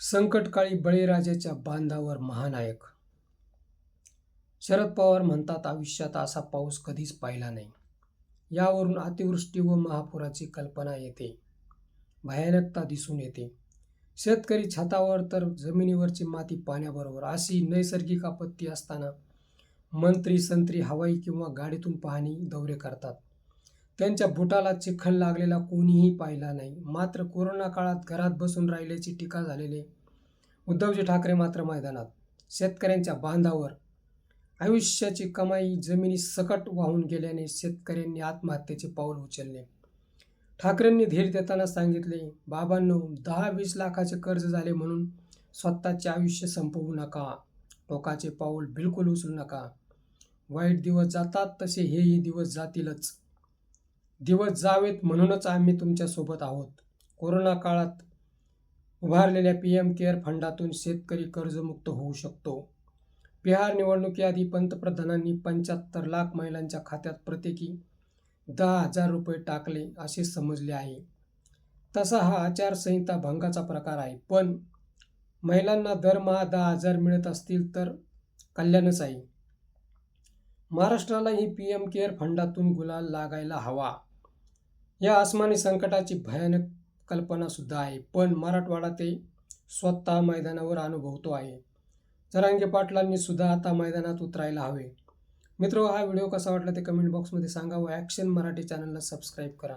संकटकाळी बळीराजाच्या बांधावर महानायक. शरद पवार म्हणतात आयुष्यात असा पाऊस कधीच पाहिला नाही. यावरून अतिवृष्टी व महापुराची कल्पना येते. भयानकता दिसून येते. शेतकरी छतावर तर जमिनीवरची माती पाण्याबरोबर. अशी नैसर्गिक आपत्ती असताना मंत्री संत्री हवाई किंवा गाडीतून पाहणी दौरे करतात. त्यांच्या बुटाला चिखल लागलेला कोणीही पाहिला नाही. मात्र कोरोना काळात घरात बसून राहिल्याची टीका झालेले उद्धवजी ठाकरे मात्र मैदानात. शेतकऱ्यांच्या बांधावर. आयुष्याची कमाई जमिनी सकट वाहून गेल्याने शेतकऱ्यांनी आत्महत्येचे पाऊल उचलले. ठाकरेंनी धीर देताना सांगितले बाबांनो दहा वीस लाखाचे कर्ज झाले म्हणून स्वतःचे आयुष्य संपवू नका. टोकाचे पाऊल बिलकुल उचलू नका. वाईट दिवस जातात तसे हेही दिवस जातीलच. दिवस जावेत म्हणूनच आम्ही तुमच्यासोबत आहोत. कोरोना काळात उभारलेल्या पी एम केअर फंडातून शेतकरी कर्जमुक्त होऊ शकतो. बिहार निवडणुकीआधी पंतप्रधानांनी पंच्याहत्तर लाख महिलांच्या खात्यात प्रत्येकी दहा हजार रुपये टाकले असे समजले आहे. तसा हा आचारसंहिता भंगाचा प्रकार आहे. पण महिलांना दरमहा दहा हजार मिळत असतील तर कल्याणच आहे. महाराष्ट्रालाही पी एम केअर फंडातून गुलाल लागायला हवा. या आसमानी संकटाची भयानक कल्पनासुद्धा आहे पण मराठवाडा ते स्वतः मैदानावर अनुभवतो आहे. जरांगे पाटलांनी सुद्धा आता मैदानात उतरायला हवे. मित्र हा व्हिडिओ कसा वाटला ते कमेंट बॉक्समध्ये सांगा व ॲक्शन मराठी चॅनलला सबस्क्राईब करा.